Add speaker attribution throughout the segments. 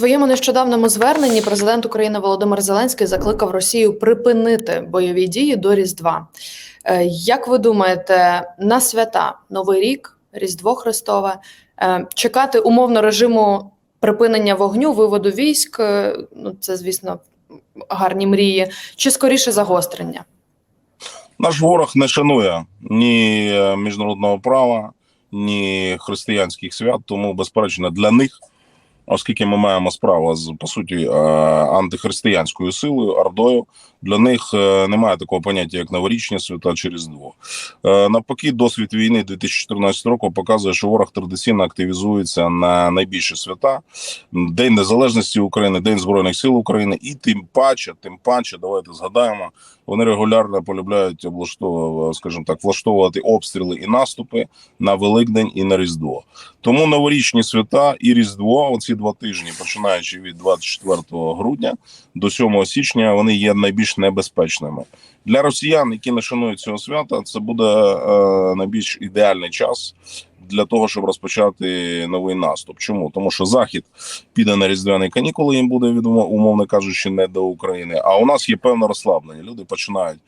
Speaker 1: своєму нещодавному зверненні президент України Володимир Зеленський закликав Росію припинити бойові дії до Різдва. Е, Як ви думаєте, на свята Новий рік, Різдво Христове, е, чекати умовно режиму припинення вогню, виводу військ? е, Ну це звісно гарні мрії, чи скоріше загострення?
Speaker 2: Наш ворог не шанує ні міжнародного права, ні християнських свят. Тому, безперечно, для них, оскільки ми маємо справу з по суті е, антихристиянською силою, ордою, для них е, немає такого поняття, як новорічні свята чи Різдво. Е, Навпаки, досвід війни 2014 року показує, що ворог традиційно активізується на найбільші свята: День Незалежності України, День Збройних сил України, і тим паче, тим паче, давайте згадаємо. Вони регулярно полюбляють облаштовувати, скажімо так, влаштовувати обстріли і наступи на Великдень і на Різдво. Тому новорічні свята і Різдво, оці два тижні, починаючи від 24 грудня до 7 січня, вони є найбільш небезпечними для росіян, які не шанують цього свята. Це буде е, найбільш ідеальний час для того, щоб розпочати новий наступ. Чому тому, що захід піде на різдвяні канікули, їм буде відомо, умовно кажучи, не до України. А у нас є певне розслаблення. Люди починають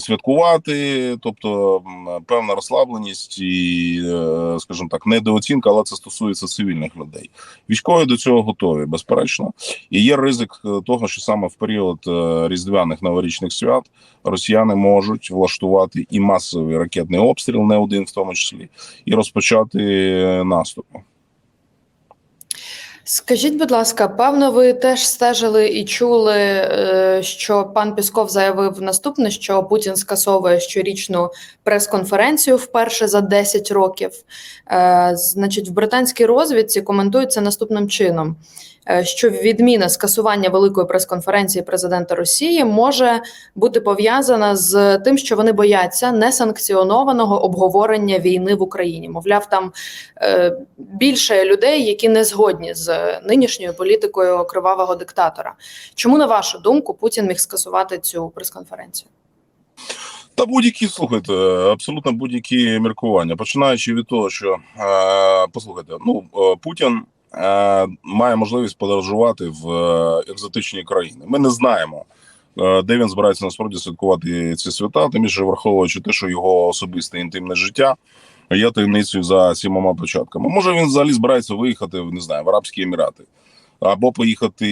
Speaker 2: святкувати, тобто певна розслабленість і, е, скажімо так, недооцінка, але це стосується цивільних людей. Військові до цього готові, безперечно. І є ризик е, того, що саме в період е, різдвяних новорічних свят росіяни можуть влаштувати і масовий ракетний обстріл, не один в тому числі, і розпочати е, наступ.
Speaker 1: Скажіть, будь ласка, певно, ви теж стежили і чули, е, що пан Пісков заявив наступне, що Путін скасовує щорічну прес-конференцію вперше за 10 років. Е, Значить, в британській розвідці коментується наступним чином: що відміна скасування великої прес-конференції президента Росії може бути пов'язана з тим, що вони бояться несанкціонованого обговорення війни в Україні. Мовляв, там е, більше людей, які не згодні з нинішньою політикою кривавого диктатора. Чому на вашу думку Путін міг скасувати цю прес-конференцію?
Speaker 2: Та будь-які слухайте, абсолютно будь-які міркування, починаючи від того, що е, послухайте, ну е, Путін е, має можливість подорожувати в е, екзотичні країни. Ми не знаємо, е, де він збирається насправді святкувати ці свята, тим більше враховуючи те, що його особисте інтимне життя є таємницею за сімома початками. Може, він взагалі збирається виїхати не знаю в Арабські Емірати. Або поїхати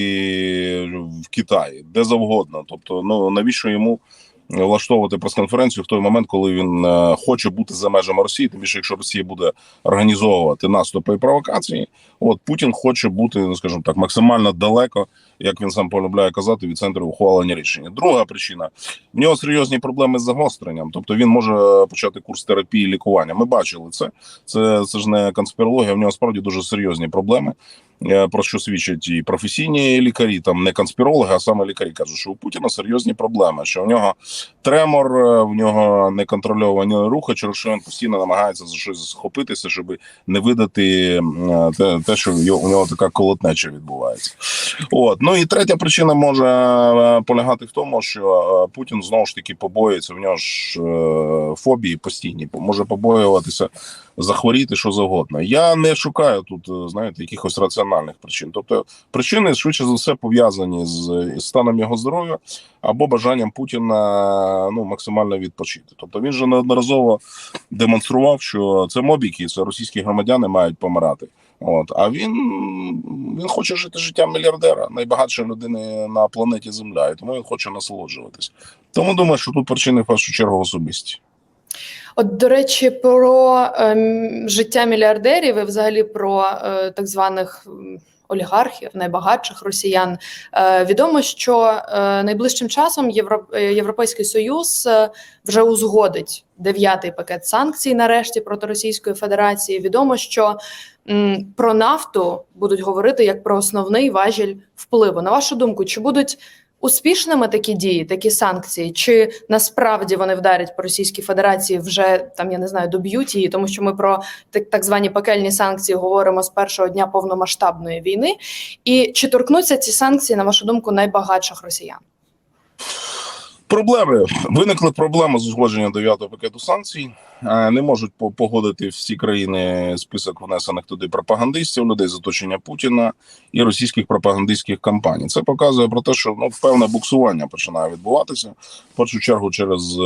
Speaker 2: в Китай, де завгодно. Тобто, ну навіщо йому влаштовувати прес-конференцію в той момент, коли він е, хоче бути за межами Росії, тим більше, якщо Росія буде організовувати наступи і провокації, от Путін хоче бути, ну скажімо так, максимально далеко, як він сам полюбляє казати, від центру ухвалення рішення. Друга причина в нього серйозні проблеми з загостренням, тобто він може почати курс терапії лікування. Ми бачили це. Це це ж не конспірологія. В нього справді дуже серйозні проблеми. Е, Про що свідчать і професійні лікарі, там не конспірологи, а саме лікарі кажуть, що у Путіна серйозні проблеми, що в нього тремор, е, в нього неконтрольовані рухи, через що він постійно намагається за щось схопитися, щоб не видати те, те, що у нього така колотнеча відбувається. От ну і третя причина може е, полягати в тому, що е, Путін знову ж таки побоюється. В нього ж е, фобії постійні, може побоюватися захворіти що завгодно. Я не шукаю тут, е, знаєте, якихось раціональних причин. Тобто причини швидше за все пов'язані з станом його здоров'я або бажанням Путіна ну максимально відпочити. Тобто він же неодноразово демонстрував, що це мобіки, це російські громадяни мають помирати. От а він, він хоче жити життям мільярдера, найбагатшої людини на планеті Земля, і тому він хоче насолоджуватись. Тому думаю, що тут причини в першу чергу особисті.
Speaker 1: От, до речі, про ем, життя мільярдерів і взагалі про е, так званих олігархів, найбагатших росіян. Е, відомо, що е, найближчим часом е, Європейський Союз е, вже узгодить дев'ятий пакет санкцій, нарешті проти Російської Федерації. Відомо, що про нафту будуть говорити як про основний важіль впливу. На вашу думку, чи будуть успішними такі дії, такі санкції, чи насправді вони вдарять по Російській Федерації вже там, я не знаю, доб'ють її, тому що ми про так, так звані пекельні санкції говоримо з першого дня повномасштабної війни. І чи торкнуться ці санкції, на вашу думку, найбагатших росіян?
Speaker 2: Проблеми виникли проблеми з узгодженням дев'ятого пакету санкцій. е, не можуть по- погодити всі країни список внесених туди пропагандистів, людей з оточення Путіна і російських пропагандистських кампаній. Це показує про те, що ну певне буксування починає відбуватися в першу чергу через.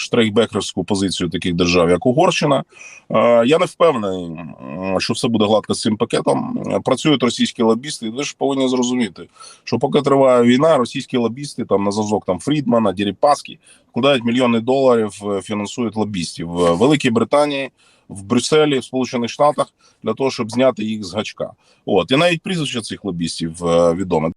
Speaker 2: Штрейхбекерську позицію таких держав, як Угорщина, Е, я не впевнений, що все буде гладко з цим пакетом. Працюють російські лобісти, ви ж повинні зрозуміти, що поки триває війна, російські лобісти там на зразок там Фрідмана, Діріпаски вкладають мільйони доларів, е, фінансують лобістів в Великій Британії, в Брюсселі, в Сполучених Штатах для того, щоб зняти їх з гачка. От і навіть прізвище цих лобістів е, відоме.